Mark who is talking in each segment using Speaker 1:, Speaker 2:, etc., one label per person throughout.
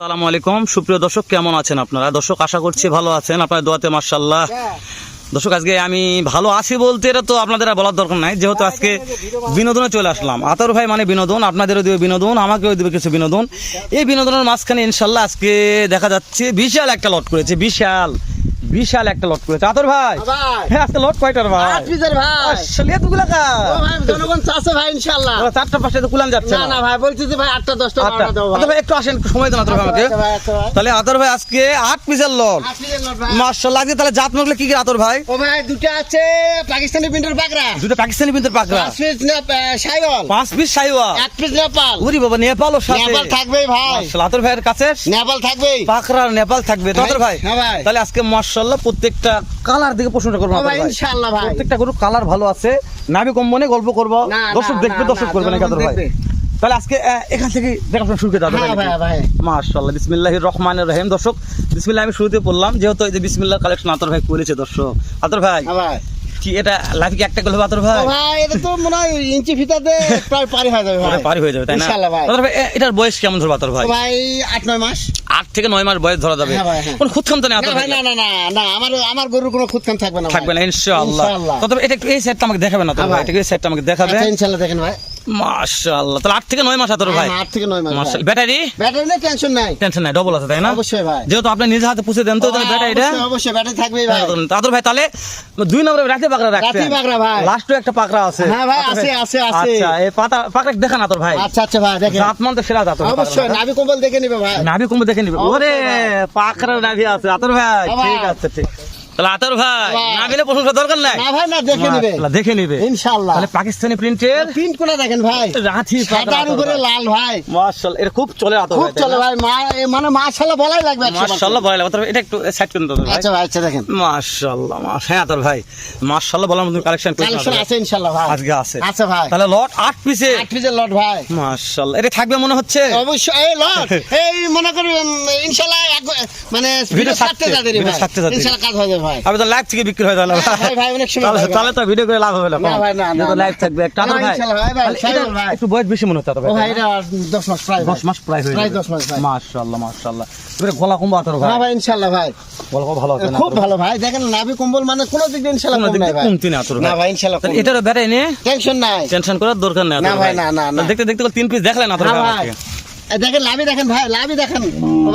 Speaker 1: আসসালামু আলাইকুম। সুপ্রিয় দর্শক, কেমন আছেন আপনারা? দর্শক, আশা করছি ভালো আছেন। আপনার দোয়াতে মার্শাল্লাহ দর্শক, আজকে আমি ভালো আছি বলতে এটা তো আপনাদের আর বলার দরকার নাই। যেহেতু আজকে বিনোদনে চলে আসলাম। আতর ভাই মানে বিনোদন, আপনাদেরও দিবে বিনোদন, আমাকেও দিবে কিছু বিনোদন। এই বিনোদনের মাঝখানে ইনশাল্লাহ আজকে দেখা যাচ্ছে বিশাল একটা লট করেছে, বিশাল। বিশাল একটা লট করেছে। আতর ভাই। হ্যাঁ আজকে লট কয়টার ভাই?
Speaker 2: আট পিসের ভাই।
Speaker 1: আসলে এতগুলা কা
Speaker 2: ভাই জনগণ চাষে ভাই ইনশাল্লাহ
Speaker 1: চারটা পাঁচটা তো কুলান যাচ্ছে
Speaker 2: না না। ভাই বলছি যে ভাই আটটা দশটা
Speaker 1: আচ্ছা
Speaker 2: বারোটা
Speaker 1: আচ্ছা
Speaker 2: ভাই।
Speaker 1: একটু আসেন সময় দেন আতর ভাই আমাকে।
Speaker 2: আচ্ছা আচ্ছা।
Speaker 1: তাহলে আতর ভাই আজকে আট পিসের লট
Speaker 2: আট পিসের নোট ভাই।
Speaker 1: মার্শাল্লাহ আজকে তাহলে জাত মগলে কি কি আতর ভাই?
Speaker 2: ও ভাই দুটো আছে পাকিস্তানি প্রিন্টার বাগরা
Speaker 1: দুটো পাকিস্তানি বিন্দুর পাকড়া।
Speaker 2: পাঁচ পিস সাইবল
Speaker 1: পাঁচ পিস সাইওয়া
Speaker 2: এক পিস নেপাল।
Speaker 1: উরি বাবা নেপাল ও সাথে।
Speaker 2: নেপাল থাকবেই ভাই।
Speaker 1: আতর ভাইয়ের কাছে
Speaker 2: নেপাল থাকবেই।
Speaker 1: পাকড়া নেপাল থাকবে। আতর ভাই
Speaker 2: হ্যাঁ ভাই।
Speaker 1: তাহলে আজকে মার্শাল্লাহ প্রত্যেকটা কালার দিকে প্রশ্নটা করব
Speaker 2: ইনশাল্লাহ ভাই
Speaker 1: প্রত্যেকটা গরু কালার ভালো আছে। কম মনে গল্প করব। দর্শক দেখবে দর্শক করবে না ভাই? তাহলে আজকে এখান থেকে দেখাশোনা শুরু করে
Speaker 2: দাদা
Speaker 1: মাশাল্লাহ বিসমিল্লাহ রহমানির রহিম। দর্শক বিসমিল্লাহ আমি শুরুতে বললাম যেহেতু এই যে বিসমিল্লাহ কালেকশন আতর ভাই করেছে দর্শক। আতর ভাই
Speaker 2: হ্যাঁ
Speaker 1: এটা কি একটা ভাই?
Speaker 2: ভাই এটা তো মনে হয় ইঞ্চি ফিতাতে প্রায় পারি হয়ে যাবে ভাই।
Speaker 1: পারি হয়ে যাবে তাই না?
Speaker 2: ইনশাআল্লাহ ভাই।
Speaker 1: এটার বয়স কেমন ধরবে আতর ভাই?
Speaker 2: ভাই আট নয় মাস।
Speaker 1: আট থেকে নয় মাস বয়স ধরা যাবে।
Speaker 2: হ্যাঁ হ্যাঁ।
Speaker 1: কোন খুদ খামতো না
Speaker 2: না ভাই না না না না আমার আমার গরুর কোনো খুদখান থাকবে না
Speaker 1: থাকবে না ইনশাআল্লাহ। তবে এটা এই সেটটা আমাকে দেখাবে না আতর
Speaker 2: হ্যাঁ
Speaker 1: ভাই। এটা এই সেটটা আমাকে দেখাবে?
Speaker 2: আচ্ছা ইনশাআল্লাহ দেখেন ভাই।
Speaker 1: মাশাআল্লাহ। তাহলে আট থেকে নয় মাস আতর ভাই।
Speaker 2: হ্যাঁ, আট থেকে নয় মাস
Speaker 1: মাশাআল্লাহ। ব্যাটারি?
Speaker 2: ব্যাটারি নিয়ে টেনশন নাই।
Speaker 1: টেনশন নাই ডবল আছে তাই না?
Speaker 2: অবশ্যই ভাই।
Speaker 1: যেহেতু আপনি নিজে হাতে পুষে দেন তো তাহলে ব্যাটারিটা
Speaker 2: অবশ্যই, ব্যাটারি থাকবেই ভাই।
Speaker 1: ভাই তাহলে দুই নম্বরে রাতে পাকড়া রাখছেন।
Speaker 2: রাতি বাগড়া ভাই।
Speaker 1: লাস্টও একটা পাকড়া আছে।
Speaker 2: হ্যাঁ ভাই, আছে, আছে, আছে।
Speaker 1: আচ্ছা এই পাতা পাকড়া দেখান আতর ভাই।
Speaker 2: আচ্ছা আচ্ছা ভাই দেখেন।
Speaker 1: মান তো সেরা
Speaker 2: অবশ্যই নাভি কম্বল দেখে নিবে ভাই।
Speaker 1: নাভি কমে দেখে নিবে। ওরে। পাকড়া নাভি আছে। আতর ভাই
Speaker 2: হ্যাঁ।
Speaker 1: ঠিক আছে ঠিক। তাহলে আতর ভাই প্রশংসা দরকার নাই।
Speaker 2: না ভাই না দেখে নিবে।
Speaker 1: মাশাআল্লাহ, দেখে নিবে।
Speaker 2: ইনশাআল্লাহ।
Speaker 1: তাহলে পাকিস্তানি প্রিন্টের
Speaker 2: প্রিন্ট কোনা দেখেন ভাই?
Speaker 1: রাঠি
Speaker 2: সাদার উপরে লাল ভাই।
Speaker 1: মাশাআল্লাহ এটা খুব চলে আতর
Speaker 2: খুব চলে ভাই মা মানে মাশাআল্লাহ বলাই লাগবে
Speaker 1: মাশাআল্লাহ ভালো লাগে এটা একটু সাইড করে দাও ভাই।
Speaker 2: আচ্ছা ভাই আচ্ছা দেখেন।
Speaker 1: মাশাআল্লাহ হ্যাঁ আতর ভাই। মাশাআল্লাহ বলার মতন কালেকশন
Speaker 2: কালেকশন আছে ইনশাআল্লাহ ভাই।
Speaker 1: আজকে আছে।
Speaker 2: আচ্ছা ভাই।
Speaker 1: তাহলে লট পিসে
Speaker 2: পিসের লট ভাই।
Speaker 1: মাশাআল্লাহ এটা থাকবে মনে হচ্ছে?
Speaker 2: অবশ্যই এই লট এই মনে করি উম, ইনশাআল্লাহ মানে
Speaker 1: ভিডিও
Speaker 2: ভিডিও
Speaker 1: ছাড়তে,
Speaker 2: ছাড়তে যাদের
Speaker 1: ছাড়তে যাদের।
Speaker 2: ইনশাআল্লাহ কাজ হয়ে যাবে ভাই।
Speaker 1: আমি তো লাইভ থেকে বিক্রি হয়ে গেল
Speaker 2: ভাই, ভাই, অনেক সময়
Speaker 1: তাহলে
Speaker 2: হয় ভাই।
Speaker 1: তাহলে তো ভিডিও করে লাভ হবে না।
Speaker 2: না ভাই, না, না, না।
Speaker 1: লাইভ থাকবে। একটা
Speaker 2: না,
Speaker 1: ভাই
Speaker 2: ইনশাআল্লাহ, ভাই, ভাই,
Speaker 1: তাহলে এটা
Speaker 2: সাইবল ভাই।
Speaker 1: একটু বয়স বেশি মনে হচ্ছে ভাই
Speaker 2: ভাই এটা দশ মাস প্রায় ভাই।
Speaker 1: দশ মাস প্রায় হয়ে
Speaker 2: প্রায়
Speaker 1: যাবে।
Speaker 2: দশ মাস ভাই।
Speaker 1: মাশাআল্লাহ মাশাআল্লাহ। এবারে গলা কম্বো আতর ভাই।
Speaker 2: না ভাই ইনশাআল্লাহ ভাই।
Speaker 1: গলা ভালো আছে
Speaker 2: খুব ভালো ভাই। দেখেন নাভি কম্বল মানে কোনো দিক দিয়ে ইনশাআল্লাহ
Speaker 1: কোনো
Speaker 2: কম নাই ভাই।
Speaker 1: কমতি না আতর
Speaker 2: না
Speaker 1: ভাই
Speaker 2: ইনশাআল্লাহ
Speaker 1: এটারও
Speaker 2: টেনশন নাই।
Speaker 1: টেনশন করার দরকার নেই
Speaker 2: না ভাই, না, না।
Speaker 1: দেখতে দেখতে তিন পিস দেখলেন আতর ভাই
Speaker 2: দেখেন লাভি দেখেন ভাই লাভি দেখেন।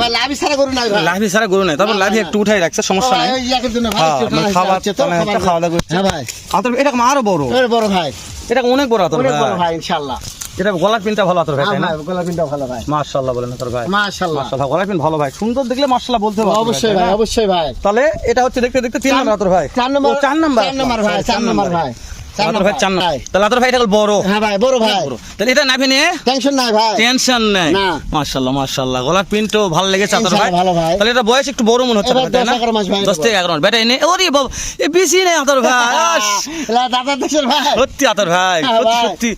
Speaker 2: ভাই লাভি ছাড়া করুন নাই ভাই।
Speaker 1: লাভি সারা গরু নাই তারপর লাভি একটু উঠাই রাখছে সমস্যা নাই।
Speaker 2: ইয়াকের জন্য ভাই, একটু খাওয়া
Speaker 1: খাবার
Speaker 2: হচ্ছে তো, খাবার
Speaker 1: খাওয়া দাওয়া করছে।
Speaker 2: হ্যাঁ ভাই।
Speaker 1: আতর এটা আরও বড়।
Speaker 2: বড় ভাই।
Speaker 1: এটা অনেক বড় আতর
Speaker 2: অনেক বড়
Speaker 1: ভাই
Speaker 2: ভাই ইনশাআল্লাহ।
Speaker 1: এটা গলার পিনটা ভালো আতর ভাই না?
Speaker 2: ভাই গোলাপিনটা ভালো ভাই।
Speaker 1: মাশাআল্লাহ বলেন আতর ভাই।
Speaker 2: মাশাআল্লাহ।
Speaker 1: মাশাআল্লাহ গলার পিন ভালো ভাই। সুন্দর দেখলে মাশাআল্লাহ বলতে হবে
Speaker 2: অবশ্যই ভাই অবশ্যই ভাই।
Speaker 1: তাহলে এটা হচ্ছে দেখতে দেখতে তিন নম্বর ভাই।
Speaker 2: চার নম্বর
Speaker 1: চার নম্বর
Speaker 2: চার নম্বর ভাই চার নম্বর ভাই।
Speaker 1: ভাই চার নম্বর। তাহলে ভাই এটা বড়।
Speaker 2: হ্যাঁ ভাই বড় ভাই।
Speaker 1: তাহলে এটা নাভি নিয়ে
Speaker 2: টেনশন নাই ভাই।
Speaker 1: টেনশন নেই। মাশাআল্লাহ মাশাআল্লাহ। গলার পিনটো ভালো লেগেছে আতর ভাই।
Speaker 2: ইনশাআল্লাহ ভালো ভাই।
Speaker 1: তাহলে এটা বয়স একটু বড় মনে হচ্ছে
Speaker 2: এবার
Speaker 1: আতর ভাই, তাই
Speaker 2: 10 11 মাস ভাই
Speaker 1: না 10 থেকে 11 মাস। বেটা এনে ওরে বাবা এ বেশি নেই আতর ভাই। আস।
Speaker 2: দাদা দেখছেন ভাই?
Speaker 1: সত্যি আতর ভাই
Speaker 2: হ্যাঁ
Speaker 1: সত্যি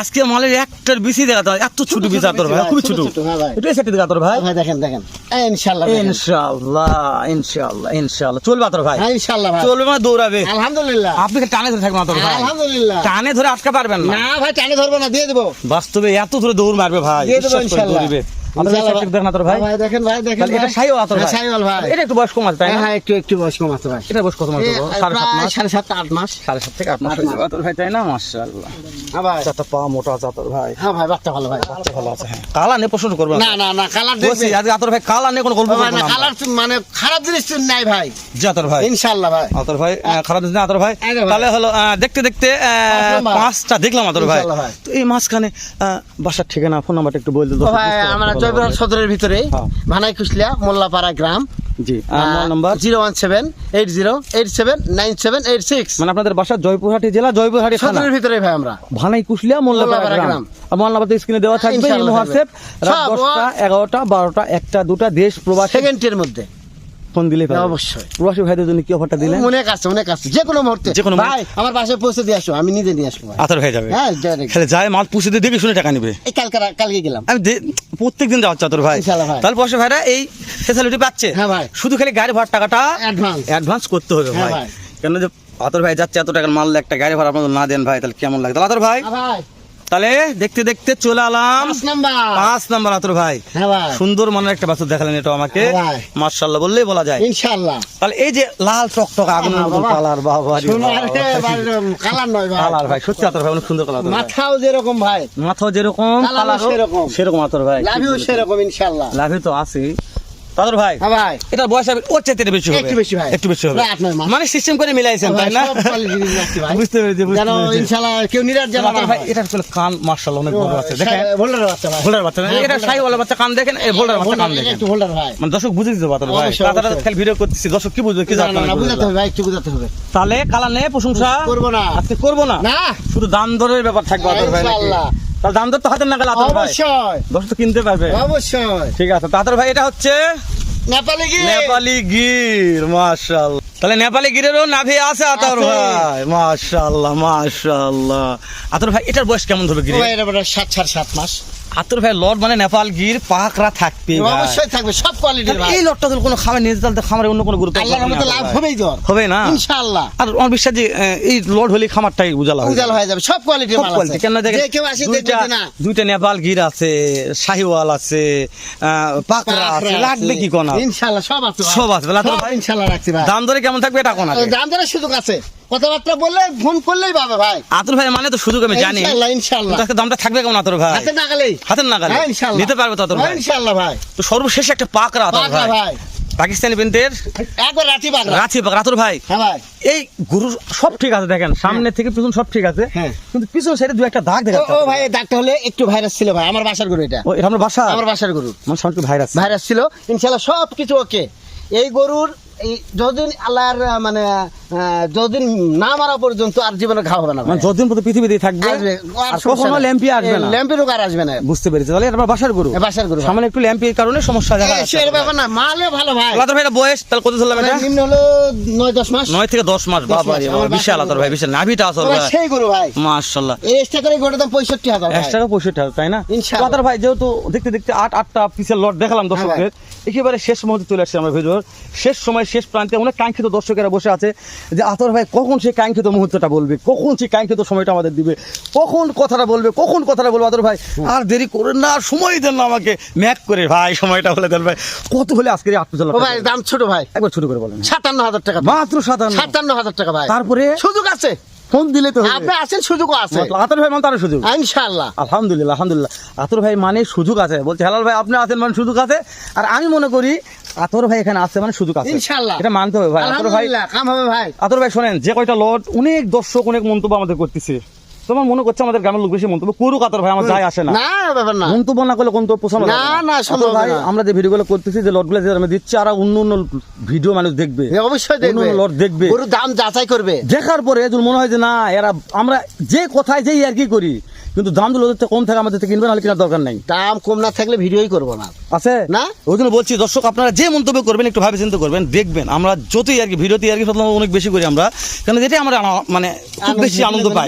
Speaker 1: আজকে মালের একটার বেশি দেখাতে হয় এত ছোট বেশি আতর ভাই খুবই
Speaker 2: ছোট হ্যাঁ ভাই।
Speaker 1: আতর ভাই।
Speaker 2: দেখেন দেখেন। ইনশাআল্লাহ
Speaker 1: ইনশাআল্লাহ ইনশাআল্লাহ ইনশাআল্লাহ। চলবে আতর ভাই।
Speaker 2: হ্যাঁ ইনশাআল্লাহ ভাই।
Speaker 1: চলবে মানে দৌড়াবে।
Speaker 2: আলহামদুলিল্লাহ।
Speaker 1: আপনি টানে থাকবেন আতর ভাই।
Speaker 2: আলহামদুলিল্লাহ।
Speaker 1: টানে ধরে আটকা পারবেন না।
Speaker 2: ভাই টানে ধরবো না দিয়ে দেবো।
Speaker 1: বাস্তবে এত ধরে দৌড় মারবে ভাই
Speaker 2: দিয়ে দেবো
Speaker 1: করে
Speaker 2: ইনশাআল্লাহ
Speaker 1: দৌড়িবে আতর ভাই
Speaker 2: ইনশাআল্লাহ
Speaker 1: সাইড দেখেন আতর ভাই।
Speaker 2: ভাই দেখেন ভাই দেখেন
Speaker 1: এটা
Speaker 2: ভাই।
Speaker 1: আতর
Speaker 2: হ্যাঁ,
Speaker 1: ভাই।
Speaker 2: সাইওয়াল ভাই।
Speaker 1: এটা একটু বয়স কম আছে তাই
Speaker 2: হ্যাঁ
Speaker 1: না?
Speaker 2: হ্যাঁ একটু একটু বয়স কম আছে ভাই।
Speaker 1: এটা বয়স কত মাস হলো? সাড়ে সাত
Speaker 2: প্রায়
Speaker 1: মাস
Speaker 2: সাড়ে সাত আট মাস।
Speaker 1: সাড়ে সাত থেকে আট মাস
Speaker 2: আট
Speaker 1: হয়ে
Speaker 2: মাস।
Speaker 1: যাবে আতর ভাই তাই না? মাশাআল্লাহ।
Speaker 2: হ্যাঁ ভাই।
Speaker 1: চারটা পা মোটা আতর ভাই।
Speaker 2: হ্যাঁ ভাই বাচ্চা ভালো ভাই।
Speaker 1: ভালো আছে হ্যাঁ। কালা নিয়ে প্রশ্ন করব
Speaker 2: না না না কালার
Speaker 1: বলছি
Speaker 2: দেখবে।
Speaker 1: আতর ভাই কালা নিয়ে কোনো গল্প
Speaker 2: ভাই না
Speaker 1: না
Speaker 2: কালার মানে খারাপ জিনিস নাই ভাই।
Speaker 1: জি আতর ভাই।
Speaker 2: ইনশাআল্লাহ ভাই।
Speaker 1: আতর ভাই খারাপ দিন আতর ভাই। তাহলে হলো দেখতে দেখতে। পাঁচটা দেখলাম আতর ভাই। তো এই মাঝখানে আহ, বাসার ঠিকানা ফোন নাম্বারটা একটু বলে দিল
Speaker 2: ভাই আমরা জয়পুরহাট সদরের ভিতরে
Speaker 1: হ্যাঁ।
Speaker 2: ভানাই কুশলিয়া মোল্লাপাড়া গ্রাম।
Speaker 1: জি mobile number?
Speaker 2: Zero one seven eight zero eight seven nine seven eight six.
Speaker 1: মানে আপনাদের বাসা জয়পুরহাটি জেলা জয়পুরহাটি
Speaker 2: সদরের ভিতরে ভাই আমরা।
Speaker 1: ভানাই কুশলিয়া মোল্লাপাড়া গ্রাম। নাম্বার স্ক্রিনে দেওয়া থাকবে
Speaker 2: ইনশাআল্লাহ
Speaker 1: হোয়াটসঅ্যাপ। রাত দশটা এগারোটা বারোটা একটা দুটা দেশ প্রবাস।
Speaker 2: সেকেন্ডের মধ্যে।
Speaker 1: ফোন দিলে
Speaker 2: অবশ্যই।
Speaker 1: প্রবাসী ভাইদের জন্য কি অফারটা দিলেন?
Speaker 2: অনেক আছে অনেক আছে। যে কোনো মুহূর্তে।
Speaker 1: যে কোনো
Speaker 2: ভাই আমার বাসায় পৌঁছে দিয়ে আসো আমি নিজে নিয়ে আসব ভাই।
Speaker 1: আতর হয়ে যাবে।
Speaker 2: হ্যাঁ direct।
Speaker 1: যায় মাল পুষে দিয়ে দেখে শুনে টাকা নিবে।
Speaker 2: এই কালকে কালকে গেলাম।
Speaker 1: আমি প্রত্যেক দিন যাওয়া চাতর ভাই। তাহলে পয়সা ভাইরা এই ফেসিলিটি পাচ্ছে।
Speaker 2: হ্যাঁ ভাই।
Speaker 1: শুধু খালি গাড়ি ভাড়ার টাকাটা
Speaker 2: অ্যাডভান্স
Speaker 1: অ্যাডভান্স করতে হবে
Speaker 2: হ্যাঁ
Speaker 1: ভাই। কেন যে আতর ভাই যাচ্ছে এত টাকার মাল একটা গাড়ি ভাড়া আপনাদের না দেন ভাই তাহলে কেমন লাগে তাহলে আতর ভাই।
Speaker 2: ভাই।
Speaker 1: তাহলে দেখতে দেখতে চলে এলাম
Speaker 2: পাঁচ নাম্বার।
Speaker 1: আতর ভাই।
Speaker 2: হ্যাঁ
Speaker 1: সুন্দর মনের একটা বাছুর দেখালেন এটা আমাকে।
Speaker 2: হ্যাঁ
Speaker 1: মার্শাল্লাহ বললেই বলা যায়।
Speaker 2: ইনশাআল্লাহ।
Speaker 1: তাহলে এই যে লাল টকটক আগুনের
Speaker 2: হ্যাঁ,
Speaker 1: মতন কালার বাবা
Speaker 2: কালার নয় ভাই।
Speaker 1: কালার ভাই সত্যি আতর ভাই অনেক সুন্দর কালার
Speaker 2: মাথাও যেরকম ভাই।
Speaker 1: মাথাও যেরকম
Speaker 2: সেরকম।
Speaker 1: সেরকম আতর ভাই।
Speaker 2: লাভিও সেরকম ইনশাআল্লাহ।
Speaker 1: লাভে তো আছে ভাই
Speaker 2: হ্যাঁ ভাই।
Speaker 1: এটার বয়স হবে ওর চাইতে বেশি হবে।
Speaker 2: একটু বেশি ভাই।
Speaker 1: একটু বেশি হবে। মানে সিস্টেম করে মিলাইছেন তাই না। বুঝতে পেরেছি
Speaker 2: যেন ইনশাআল্লাহ কেউ নিরাশ যেন
Speaker 1: ভাই
Speaker 2: হয়।
Speaker 1: এটার আসলে কান অনেক বড় আছে। দেখেন
Speaker 2: ভোল্ডার বাচ্চা ভাই।
Speaker 1: ভোল্ডার বাচ্চা
Speaker 2: হ্যাঁ,
Speaker 1: এটা সাই ওয়ালা বাচ্চা কান দেখেন? এই ভোল্ডার বাচ্চা কান দেখেন।
Speaker 2: একটু ভোল্ডার ভাই।
Speaker 1: মানে দর্শক বুঝে দিতে পারতো ভাই। খালি ভিডিও করতেছি। দর্শক কি বুঝবে কি
Speaker 2: না, না, বুঝাতে হবে ভাই একটু বুঝাতে হবে।
Speaker 1: তাহলে কালার নেই প্রশংসা।
Speaker 2: করব না।
Speaker 1: আজকে করব না?
Speaker 2: না।
Speaker 1: শুধু দাম দরের ব্যাপার থাকবে আতর ভাই
Speaker 2: ইনশাআল্লাহ।
Speaker 1: তাহলে দাম দর তো হাতের নাগাল আতর ভাই।
Speaker 2: অবশ্যই।
Speaker 1: দশ তো কিনতে পারবে।
Speaker 2: অবশ্যই।
Speaker 1: ঠিক আছে তাতর ভাই এটা হচ্ছে
Speaker 2: নেপালি গির।
Speaker 1: নেপালি গির মাশাআল্লাহ তাহলে নেপালি গিরেরও নাভি আছে আতর। ভাই মাশাআল্লাহ মাশাআল্লাহ আতর ভাই এটার বয়স কেমন ধরবে গিরে?
Speaker 2: ভাই এটা সাত সাড়ে সাত মাস।
Speaker 1: আতর ভাই লর্ড মানে নেপাল গির পাকরা থাকবে
Speaker 2: অবশ্যই থাকবে সব কোয়ালিটির ভাই।
Speaker 1: এই লটটা কোনো খামার নিয়ে তাহলে খামারে অন্য কোনো গুরুত্ব
Speaker 2: আল্লাহর মতো লাভ হবেই তো।
Speaker 1: হবে না।
Speaker 2: ইনশাআল্লাহ।
Speaker 1: আর আমার বিশ্বাস যে এই লর্ড হলে খামারটাই উজালা হয়ে
Speaker 2: উজাল। হয়ে যাবে সব কোয়ালিটির মাল আছে।
Speaker 1: কেন
Speaker 2: যে কেউ আসে দেখবে
Speaker 1: দুইটা
Speaker 2: না।
Speaker 1: দুইটা নেপাল গির আছে শাহিওয়াল আছে আহ, পাকড়া আছে লাগবে কি কোনা
Speaker 2: ইনশাআল্লাহ সব আছে
Speaker 1: সব আছে, ভাই।
Speaker 2: ইনশাআল্লাহ রাখছি ভাই।
Speaker 1: দাম ধরে কেমন থাকবে এটা কোনা
Speaker 2: দাম দরের সুযোগ আছে। কথাবার্তা বললে ফোন করলেই পাবে ভাই।
Speaker 1: আতর ভাই মানে তো সুযোগ আমি জানি।
Speaker 2: ইনশাআল্লাহ ইনশাআল্লাহ
Speaker 1: আজকে দামটা থাকবে কেমন আতর ভাই?
Speaker 2: হাতে নাগালেই।
Speaker 1: হাতের নাগালে
Speaker 2: হ্যাঁ ইনশাআল্লাহ
Speaker 1: নিতে পারবে তো আতর
Speaker 2: হ্যাঁ,
Speaker 1: ভাই
Speaker 2: ইনশাআল্লাহ ভাই।
Speaker 1: তো সর্বশেষ একটা পাকড়া আতর ভাই।
Speaker 2: ভাই।
Speaker 1: পাকিস্তানি পেন্টের
Speaker 2: একবার রাতি পাকড়া।
Speaker 1: রাথি পাকড়া। আতর ভাই
Speaker 2: হ্যাঁ ভাই।
Speaker 1: এই গরু সব ঠিক আছে দেখেন সামনে থেকে পিছন সব ঠিক আছে
Speaker 2: হ্যাঁ।
Speaker 1: কিন্তু পিছন সাইডে দু একটা দাগ দেখা
Speaker 2: ও- ও ভাই দাগটা হলে একটু ভাইরাস ছিল ভাই আমার বাসার গরু এটা।
Speaker 1: ও এটা আমার বাসা
Speaker 2: আমার বাসার গরু।
Speaker 1: আমার সামনে ভাইরাস
Speaker 2: ভাইরাস ছিল। ইনশাআল্লাহ সব কিছু ওকে এই গরুর এই যতদিন আল্লাহর মানে যতদিন না মারা পর্যন্ত আর জীবনে ঘা হবে না
Speaker 1: মানে যতদিন পর্যন্ত পৃথিবীতে থাকবে আর কখনো ল্যাম্পি আসবে না।
Speaker 2: ল্যাম্পি রোগ আর আসবে না।
Speaker 1: বুঝতে পেরেছি। তাহলে এটা বাসার গরু?
Speaker 2: বাসার গরু
Speaker 1: সামনে একটু ল্যাম্পির কারণে সমস্যা দেখা যাচ্ছে
Speaker 2: সে ব্যাপার না মালে ভালো ভাই।
Speaker 1: আলাদা ভাই বয়স তাহলে কত এটা
Speaker 2: নিম্ন হলো নয় দশ মাস।
Speaker 1: নয় থেকে দশ মাস বাবা রে বিশাল ভাই বিশাল। নাভিটা আসল
Speaker 2: ভাই, সেই গরু ভাই।
Speaker 1: মাশাল্লাহ
Speaker 2: এই এক্সট্রা করে দাম ভাই।
Speaker 1: হাজার তাই না?
Speaker 2: ইনশাআল্লাহ।
Speaker 1: ভাই যেহেতু দেখতে দেখতে আট আটটা পিসের লট দেখালাম দর্শকদের একেবারে শেষ মুহূর্তে চলে আসছে আমরা ভিডিওর শেষ সময় শেষ প্রান্তে অনেক কাঙ্ক্ষিত দর্শকেরা বসে আছে। যে আতর ভাই কখন সেই কাঙ্ক্ষিত মুহূর্তটা বলবে? কখন সেই কাঙ্ক্ষিত সময়টা আমাদের দিবে? কখন কথাটা বলবে? কখন কথাটা বলবে আতর ভাই? আর দেরি করেন না সময় দেন না আমাকে। ম্যাক করে ভাই সময়টা বলে দেন ভাই। কত হলে আট
Speaker 2: ও ভাই দাম ছোট ভাই।
Speaker 1: একবার ছোট করে বলেন।
Speaker 2: সাতান্ন হাজার টাকা।
Speaker 1: মাত্র সাতান্ন।
Speaker 2: সাতান্ন হাজার টাকা ভাই।
Speaker 1: তারপরে?
Speaker 2: সুযোগ আছে।
Speaker 1: ফোন দিলে তো।
Speaker 2: আপনি আছেন সুযোগও আছে।
Speaker 1: আতর ভাই মানে তার সুযোগ।
Speaker 2: ইনশাআল্লাহ।
Speaker 1: আলহামদুলিল্লাহ আলহামদুলিল্লাহ। আতর ভাই মানে সুযোগ আছে বলছে হেলাল ভাই আপনি আছেন মানে সুযোগ আছে। আর আমি মনে করি আতর ভাই এখানে আছে মানে সুযোগ আছে।
Speaker 2: ইনশাআল্লাহ।
Speaker 1: এটা মানতে হবে ভাই আতর ভাই
Speaker 2: কাম হবে ভাই।
Speaker 1: আতর ভাই শোনেন যে কয়টা লট অনেক দর্শক অনেক মন্তব্য আমাদের করতেছে। তোমার মনে করছে আমাদের গ্রামের লোক বেশি মন্তব্য? করুক আতর ভাই আমার যায় আসে না।
Speaker 2: না
Speaker 1: মন্তব্য না করলে কোন তো পোষানো
Speaker 2: না, না, সম্ভব
Speaker 1: ভাই আমরা যে ভিডিওগুলো করতেছি যে লটগুলো যে আমরা দিচ্ছি আর অন্য অন্য ভিডিও মানুষ দেখবে।
Speaker 2: এ অবশ্যই দেখবে
Speaker 1: অন্য লট দেখবে।
Speaker 2: গরুর দাম যাচাই করবে।
Speaker 1: দেখার পরে যদি মনে হয় যে না এরা আমরা যে কথায় যেই আর কি করি কিন্তু দাম তো ওদের কম থাকে আমাদের থেকে কিনবে নাহলে কেনার দরকার নেই।
Speaker 2: দাম কম না থাকলে ভিডিওই করব না।
Speaker 1: আছে?
Speaker 2: না?
Speaker 1: ওই জন্য বলছি দর্শক আপনারা যে মন্তব্য করবেন একটু ভাবে চিন্তা করবেন দেখবেন। আমরা যতই আর কি ভিডিওতে আর কি অনেক বেশি করি আমরা। কেন যেটাই আমরা মানে খুব বেশি আনন্দ পাই।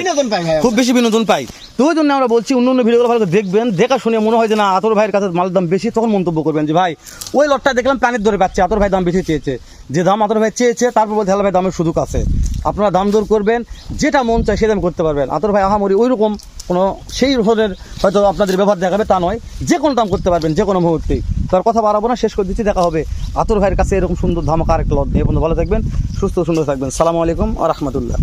Speaker 1: খুব বেশি বিনোদন পাই। তো ওই জন্য আমরা বলছি, অন্য অন্য ভিডিওগুলো ভালো দেখবেন, দেখা শুনে মনে হয় যে না, আতর ভাইয়ের কাছে মালের দাম বেশি, তখন মন্তব্য করবেন যে, ভাই, ওই লটটা দেখলাম প্যানের ধরে পাচ্ছে, আতর ভাই দাম বেশি চেয়েছে। যে দাম আতর ভাই চেয়েছে, তারপর বলতে ভাই, দামের সুযোগ আছে। আপনারা দাম দর করবেন, যেটা মন চায় সেটা করতে পারবেন। আতর ভাই আহামরি ওই রকম কোনো, সেই ধরনের হয়তো আপনাদের ব্যবহার দেখাবে, তা নয়। যে কোনো দাম করতে পারবেন, যে কোনো মুহূর্তেই তার কথা বাড়াবো না, শেষ করে দিচ্ছি, দেখা হবে। আতর ভাইয়ের কাছে এরকম সুন্দর ধামাকা আরেকটা লট নিয়ে। বন্ধু, ভালো থাকবেন, সুস্থ, সুন্দর থাকবেন। সালামু আলাইকুম আ রহমতুল্লাহ।